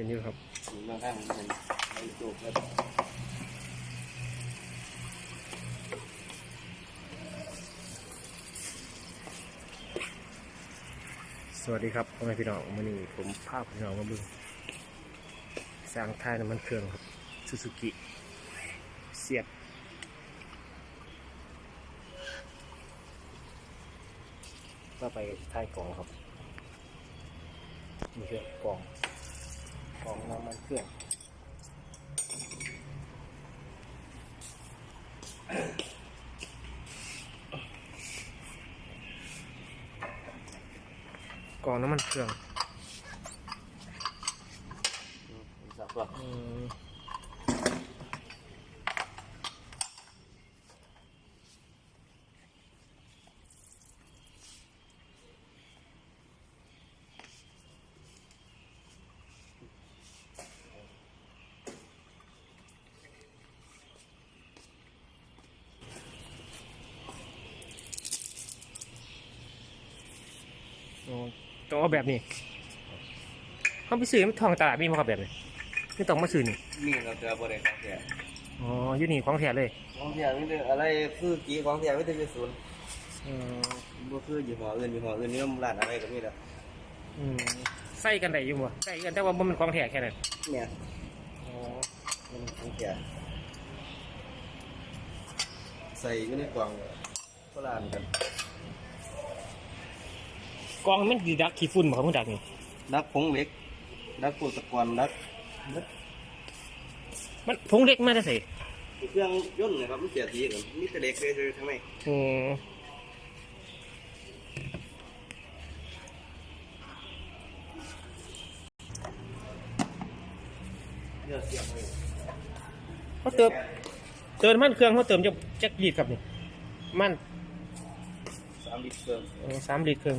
ห็นอยู่ครับบางครั้งมันไม่จบแล้วสวัสดีครับพ่อแม่พี่น้องวันนี้ผมพาพพี่น้องมาบึงสร้างท้ายน้ำมันเครื่องครับซูซูกิเสียบก็ไปท้ายกล่องครับนี่คือกล่อง กล่องน้ำมันเครื่องกล่องน้ำมันเครื่องสับตัวอืมอ๋อ ต้องเอาแบบนี้เขาไปซื้อทองตลาดมีมาครับแบบนี้ไม่ต้องมาซื้อนี่มีเราเจอบริการแก่อ๋ออยู่นี่ของแท้เลยของแท้ไม่ได้อะไรคือกี่ของแท้ไม่ได้จะศูนย์อืมบ่คือยี่ห้ออื่นยี่ห้ออื่นนี่มันร้านอะไรก็มีแล้วอืมใส่กันได้อยู่บ่ใส่กันแต่ว่าบ่มันของแท้แค่นั้นเนี่ยอ๋อมันของแท้ใส่อยู่ในกล่องก็ร้านกัน กองมันดีดักขี้ฝุ่นบ่ครับมึงดักนี่นักผงเหล็กนักปูตะกอนนักมันพงเล็กมาได้ใส่เครื่องยนต์นะครับมันเสียทีกันมีแต่เด็กเลยทั้งในอืมเลือดเสียบเลยเขาเติมเติมน้ำมันเครื่องเขาเติมจะจักลิตรครับนี่มันสามลิตรเครื่องเออสามลิตรเครื่อง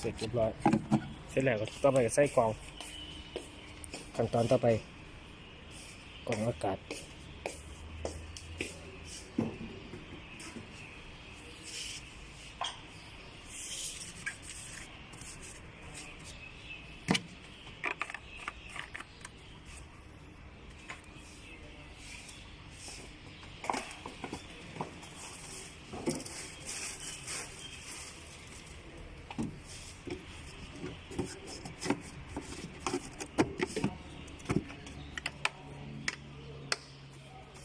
เสร็จเรียบร้อย เสร็จแล้วก็ต่อไปก็ใส่กล่องขั้นตอนต่อไปกล่องอากาศ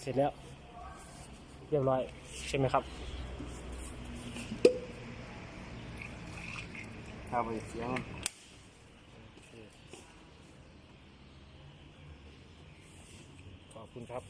สร็จแล้ว เรียบร้อยใช่ไหมครับถ้าไปเสียงขอบคุณครับ